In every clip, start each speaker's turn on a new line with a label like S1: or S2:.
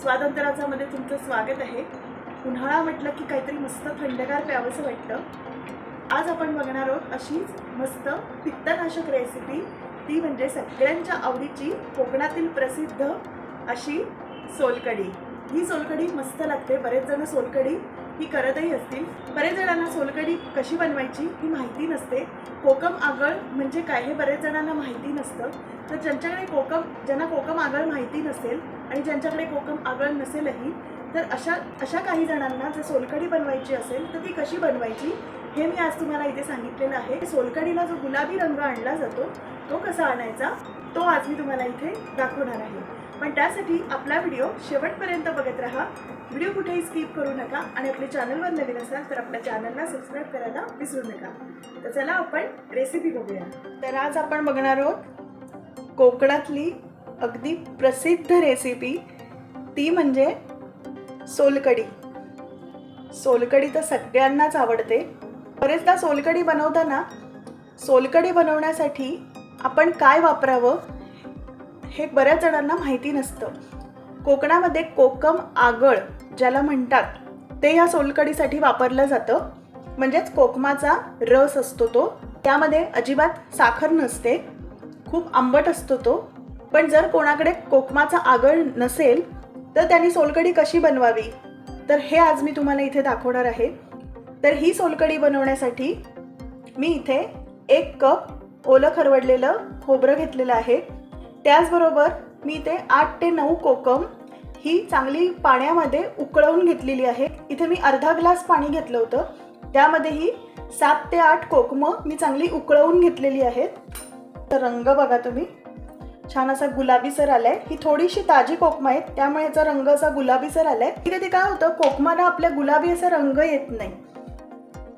S1: स्वातंत्र्याचामध्ये तुमचं स्वागत आहे. उन्हाळा म्हटलं की काहीतरी मस्त थंडगार प्यावंसं वाटतं. आज आपण बघणार आहोत अशीच मस्त पित्तनाशक रेसिपी ती म्हणजे सगळ्यांच्या आवडीची कोकणातील प्रसिद्ध अशी सोलकढी. ही सोलकढी मस्त लागते. बरेच जण सोलकढी ही करतही असतील. बरेच जणांना सोलकढी कशी बनवायची ही माहिती नसते. कोकम आगळ म्हणजे काय हे बरेच जणांना माहिती नसतं. तर ज्यांच्याकडे कोकम ज्यांना कोकम आगळ माहिती नसेल आणि ज्यांच्याकडे कोकम आगळ नसेलही तर अशा अशा काही जणांना जर सोलकढी बनवायची असेल तर ती कशी बनवायची हे मी आज तुम्हाला इथे सांगितलेलं आहे. सोलकढीला जो गुलाबी रंग आणला जातो तो कसा आणायचा? तो आज मी तुम्हाला इथे दाखवणार आहे. पण त्यासाठी आपला व्हिडिओ शेवटपर्यंत बघत राहा. व्हिडिओ कुठेही स्किप करू नका आणि आपल्या चॅनलवर नवीन असाल तर आपल्या चॅनलला सबस्क्राईब करायला विसरू नका. तर चला आपण रेसिपी बघूया. तर आज आपण बघणार आहोत कोकणातली अगदी प्रसिद्ध रेसिपी ती म्हणजे सोलकढी. सोलकढी तर सगळ्यांनाच आवडते. बरेचदा सोलकढी बनवताना सोलकढी बनवण्यासाठी आपण काय वापरावं? हे बऱ्याच जणांना माहिती नसतं. कोकणामध्ये कोकम आगळ ज्याला म्हणतात ते या सोलकढीसाठी वापरलं जातं. म्हणजेच कोकमाचा रस असतो तो. त्यामध्ये अजिबात साखर नसते. खूप आंबट असतो तो. पण जर कोणाकडे कोकमाचा आगळ नसेल तर त्यांनी सोलकढी कशी बनवावी? तर हे आज मी तुम्हाला इथे दाखवणार आहे. तर ही सोलकढी बनवण्यासाठी मी इथे एक कप ओलं खरवडलेलं खोबरं घेतलेलं आहे. त्याचबरोबर मी इथे आठ ते नऊ कोकम ही चांगली पाण्यामध्ये उकळवून घेतलेली आहे. इथे मी अर्धा ग्लास पाणी घेतलं होतं. त्यामध्येही सात ते आठ कोकमं मी चांगली उकळवून घेतलेली आहेत. तर रंग बघा तुम्ही. छान असा गुलाबीसर आलाय. ही थोडीशी ताजी कोकमा आहेत त्यामुळे याचा रंग असा गुलाबीसर आलाय. तिथे ते काय होतं कोकमाला आपल्या गुलाबी असा रंग येत नाही.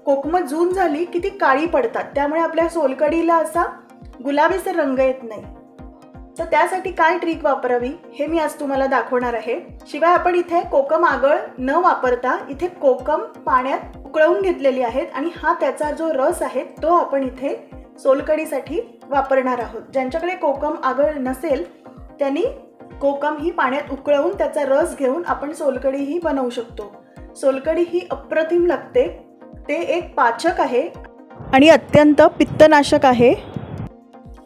S1: कोकम जून झाली की ती काळी पडतात त्यामुळे आपल्या सोलकडीला असा गुलाबीसर रंग येत नाही. तर त्यासाठी काय ट्रिक वापरावी हे मी आज तुम्हाला दाखवणार आहे. शिवाय आपण इथे कोकम आगळ न वापरता इथे कोकम पाण्यात उकळवून घेतलेली आहेत आणि हा त्याचा जो रस आहे तो आपण इथे सोलकडीसाठी वापरणार आहोत. ज्यांच्याकडे कोकम आगळ नसेल त्यांनी कोकम ही पाण्यात उकळवून त्याचा रस घेऊन आपण सोलकडी ही बनवू शकतो. सोलकडी ही अप्रतिम लागते. ते एक पाचक आहे आणि अत्यंत पित्तनाशक आहे.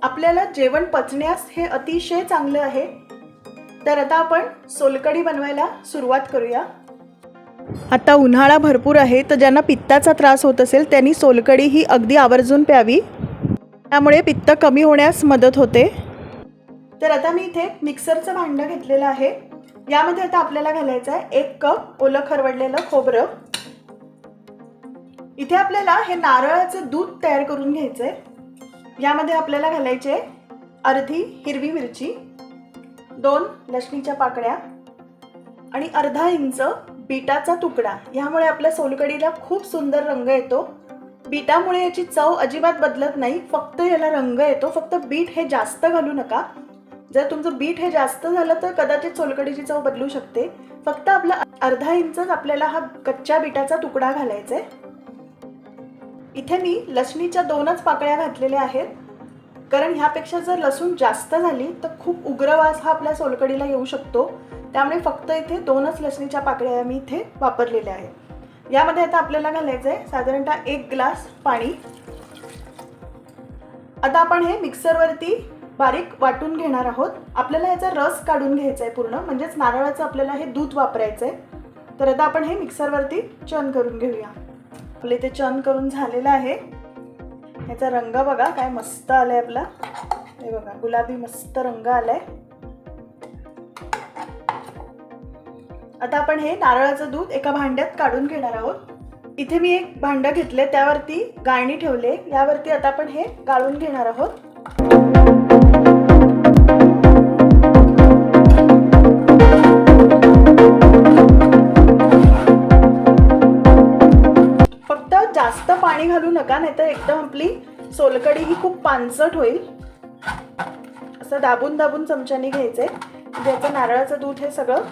S1: आपल्याला जेवण पचण्यास हे अतिशय चांगलं आहे. तर आता आपण सोलकडी बनवायला सुरुवात करूया. आता उन्हाळा भरपूर आहे तर ज्यांना पित्ताचा त्रास होत असेल त्यांनी सोलकडी ही अगदी आवर्जून प्यावी. त्यामुळे पित्त कमी होण्यास मदत होते. तर आता मी इथे मिक्सरचं भांडं घेतलेलं आहे. यामध्ये आता आपल्याला घालायचं आहे एक कप ओलं खरवडलेलं खोबरं. इथे आपल्याला हे नारळाचं दूध तयार करून घ्यायचं आहे यामध्ये आपल्याला घालायचे अर्धी हिरवी मिरची दोन लसणीच्या पाकळ्या आणि अर्धा इंच बीटाचा तुकडा. यामुळे आपल्या सोलकडीला खूप सुंदर रंग येतो. बीटामुळे याची चव अजिबात बदलत नाही फक्त याला रंग येतो. फक्त बीट हे जास्त घालू नका. जर तुमचं बीट हे जास्त झालं तर कदाचित सोलकडीची चव बदलू शकते. फक्त आपला अर्धा इंचच आपल्याला हा कच्च्या बीटाचा तुकडा घालायचा आहे इथे मी लसणीच्या दोनच पाकळ्या घातलेल्या आहेत. कारण ह्यापेक्षा जर लसूण जास्त झाली तर खूप उग्र वास हा आपल्या सोलकडीला येऊ शकतो. त्यामुळे फक्त इथे दोनच लसणीच्या पाकळ्या मी इथे वापरलेल्या आहेत. यामध्ये आता आपल्याला घालायचं आहे साधारणतः एक ग्लास पाणी. आता आपण हे मिक्सरवरती बारीक वाटून घेणार आहोत. आपल्याला याचा रस काढून घ्यायचा आहे पूर्ण म्हणजेच नारळाचं आपल्याला हे दूध वापरायचं आहे तर आता आपण हे मिक्सरवरती चर्न करून घेऊया. आपले ते चन करून झालेलं आहे. ह्याचा रंग बघा काय मस्त आलाय आपला. हे बघा गुलाबी मस्त रंग आलाय. आता आपण हे नारळाचं दूध एका भांड्यात काढून घेणार आहोत. इथे मी एक भांडं घेतले त्यावरती गाळणी ठेवले. यावरती आता आपण हे गाळून घेणार आहोत. जास्त पाणी घालू नका नाहीतर एकदम आपली सोलकडी ही खूप पानसट होईल. असं दाबून दाबून चमच्याने घ्यायचे. ज्याचं नारळाचं दूध हे सगळं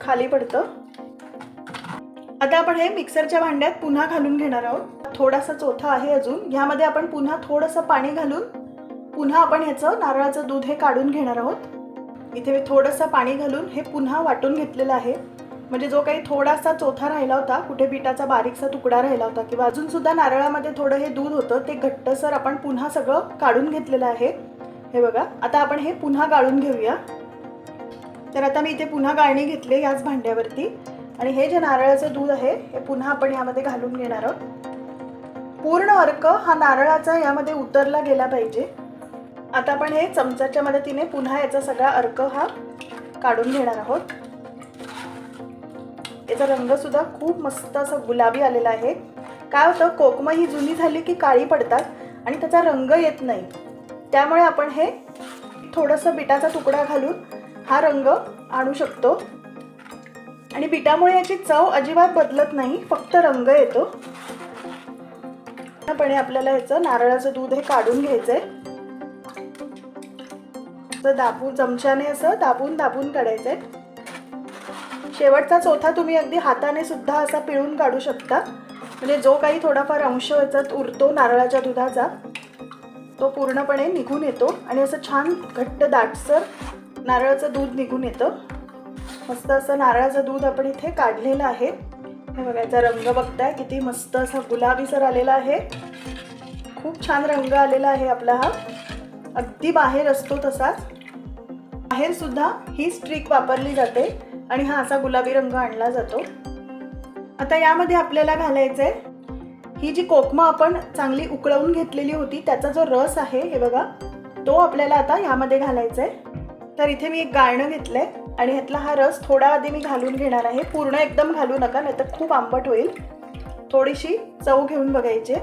S1: खाली पडतं. आता आपण हे मिक्सरच्या भांड्यात पुन्हा घालून घेणार आहोत. थोडासा चोथा आहे अजून. ह्यामध्ये आपण पुन्हा थोडंसं पाणी घालून पुन्हा आपण ह्याचं नारळाचं दूध हे काढून घेणार आहोत. इथे मी थोडंसं पाणी घालून हे पुन्हा वाटून घेतलेलं आहे. म्हणजे जो काही थोडासा चोथा राहिला होता कुठे पिठाचा बारीकसा तुकडा राहिला होता किंवा अजून सुद्धा नारळामध्ये थोडं हे दूध होतं ते घट्टसर आपण पुन्हा सगळं काढून घेतलेलं आहे. हे बघा आता आपण हे पुन्हा गाळून घेऊया. तर आता मी इथे पुन्हा गाळणी घेतली याच भांड्यावरती. आणि हे जे नारळाचं दूध आहे हे पुन्हा आपण यामध्ये घालून घेणार आहोत. पूर्ण अर्क हा नारळाचा यामध्ये उतरला गेला पाहिजे. आता आपण हे चमचाच्या मदतीने पुन्हा याचा सगळा अर्क हा काढून घेणार आहोत. याचा रंगसुद्धा खूप मस्त असा गुलाबी आलेला आहे. काय होतं कोकम ही जुनी झाली की काळी पडतात आणि त्याचा रंग येत नाही. त्यामुळे आपण हे थोडंसं बिटाचा तुकडा घालून हा रंग आणू शकतो. आणि बिटामुळे याची चव अजिबात बदलत नाही फक्त रंग येतो. पूर्णपणे आपल्याला याचं नारळाचं दूध हे काढून घ्यायचंय. तर दाबून चमच्याने असं दाबून दाबून काढायचंय. शेवटचा चौथा तुम्ही अगदी हाताने सुद्धा असा पिळून काढू शकता. म्हणजे जो काही थोडाफार अंश याच्यात उरतो नारळाच्या दुधाचा तो पूर्णपणे निघून येतो आणि असं छान घट्ट दाटसर नारळाचं दूध निघून येतं. मस्त असं नारळाचं दूध आपण इथे काढलेलं आहे. हे बघा याचा रंग बघताय किती मस्त असा गुलाबीसर आलेला आहे. खूप छान रंग आलेला आहे आपला हा. अगदी बाहेर असतो तसाच. बाहेरसुद्धा हीच ही स्ट्रिक वापरली जाते. आणि हा असा गुलाबी रंग आणला जातो. आता यामध्ये आपल्याला घालायचं आहे ही जी कोकमा आपण चांगली उकळवून घेतलेली होती त्याचा जो रस आहे हे बघा तो आपल्याला आता यामध्ये घालायचा आहे तर इथे मी एक गाळणं घेतलंय आणि ह्यातला हा रस थोडा आधी मी घालून घेणार आहे. पूर्ण एकदम घालू नका नाही तर खूप आंबट होईल. थोडीशी चव घेऊन बघायची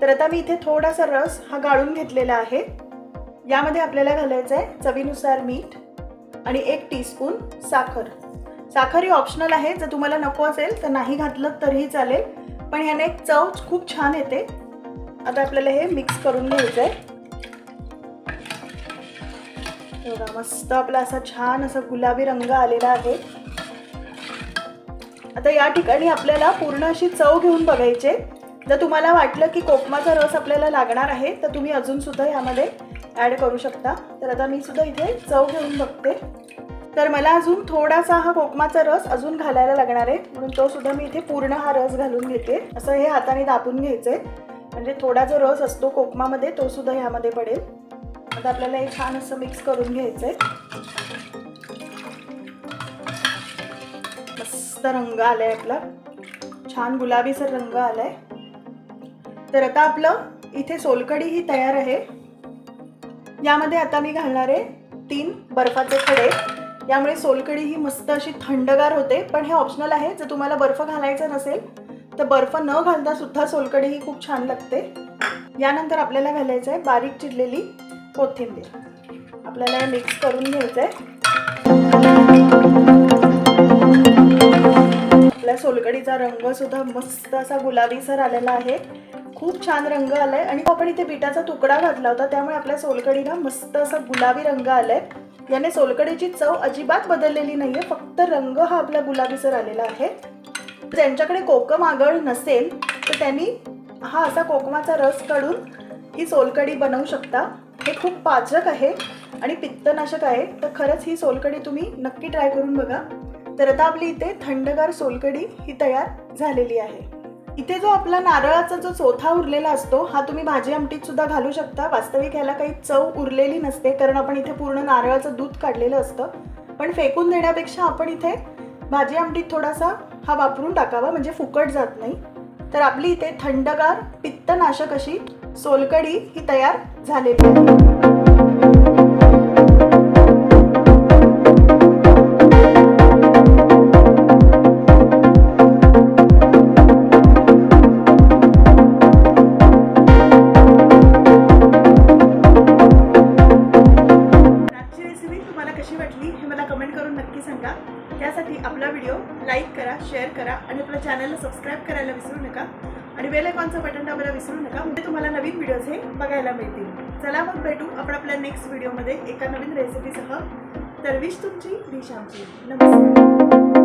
S1: तर आता मी इथे थोडासा रस हा गाळून घेतलेला आहे. यामध्ये आपल्याला घालायचं आहे चवीनुसार मीठ आणि एक टीस्पून साखर. साखर ही ऑप्शनल आहे. जर तुम्हाला नको असेल तर नाही घातलं तरीही चालेल. पण ह्याने एक चव खूप छान येते. आता आपल्याला हे मिक्स करून घ्यायचं आहे बघा मस्त आपला असा छान असा गुलाबी रंग आलेला आहे. आता या ठिकाणी आपल्याला पूर्ण अशी चव घेऊन बघायचे. जर तुम्हाला वाटलं की कोकमाचा रस आपल्याला लागणार आहे तर तुम्ही अजून सुद्धा यामध्ये ॲड करू शकता. तर आता मी सुद्धा इथे चव घेऊन बघते. तर मला अजून थोडासा हा कोकमाचा रस अजून घालायला लागणार आहे. म्हणून तो सुद्धा मी इथे पूर्ण हा रस घालून घेते. असं हे हाताने दाबून घ्यायचंय. म्हणजे थोडा जो रस असतो कोकमामध्ये तो सुद्धा ह्यामध्ये पडेल. आता आपल्याला हे छान असं मिक्स करून घ्यायचंय. मस्त रंग आलाय आपला. छान गुलाबीचा रंग आलाय. तर आता आपलं इथे सोलकडी ही तयार आहे. यामध्ये आता मी घालणार आहे तीन बर्फाचे खडे. यामुळे सोलकडी ही मस्त अशी थंडगार होते. पण हे ऑप्शनल आहे. जर तुम्हाला बर्फ घालायचा नसेल तर बर्फ न घालता सुद्धा सोलकडी ही खूप छान लागते. यानंतर आपल्याला घालायचं आहे बारीक चिरलेली कोथिंबीर. आपल्याला हे मिक्स करून घ्यायचं आहे. आपल्या सोलकडीचा रंग सुद्धा मस्त असा गुलाबीसर आलेला आहे. खूप छान रंग आलाय. आणि आपण इथे बिटाचा तुकडा घातला होता त्यामुळे आपल्या सोलकडीला मस्त असा गुलाबी रंग आलाय. याने सोलकडीची चव अजिबात बदललेली नाहीये. फक्त रंग हा आपला गुलाबीसर आलेला आहे. ज्यांच्याकडे कोकम आगळ नसेल तर त्यांनी हा असा कोकमाचा रस काढून ही सोलकडी बनवू शकता. हे खूप पाचक आहे आणि पित्तनाशक आहे. तर खरंच ही सोलकडी तुम्ही नक्की ट्राय करून बघा. तर आता आपली इथे थंडगार सोलकडी ही तयार झालेली आहे. इथे जो आपला नारळाचा जो चोथा उरलेला असतो हा तुम्ही भाजी आमटीत सुद्धा घालू शकता. वास्तविक ह्याला काही चव उरलेली नसते कारण आपण इथे पूर्ण नारळाचं दूध काढलेलं असतं. पण फेकून देण्यापेक्षा आपण इथे भाजी आमटीत थोडासा हा वापरून टाकावा म्हणजे फुकट जात नाही. तर आपली इथे थंडगार पित्तनाशक अशी सोलकडी ही तयार झालेली आहे. आणि बेल आयकॉनचं बटन दाबायला विसरू नका. म्हणजे तुम्हाला नवीन व्हिडिओज हे बघायला मिळतील. चला मग भेटू आपण आपल्या नेक्स्ट व्हिडिओमध्ये एका नवीन रेसिपीसह तर विश तुमची दिश आमची. नमस्कार.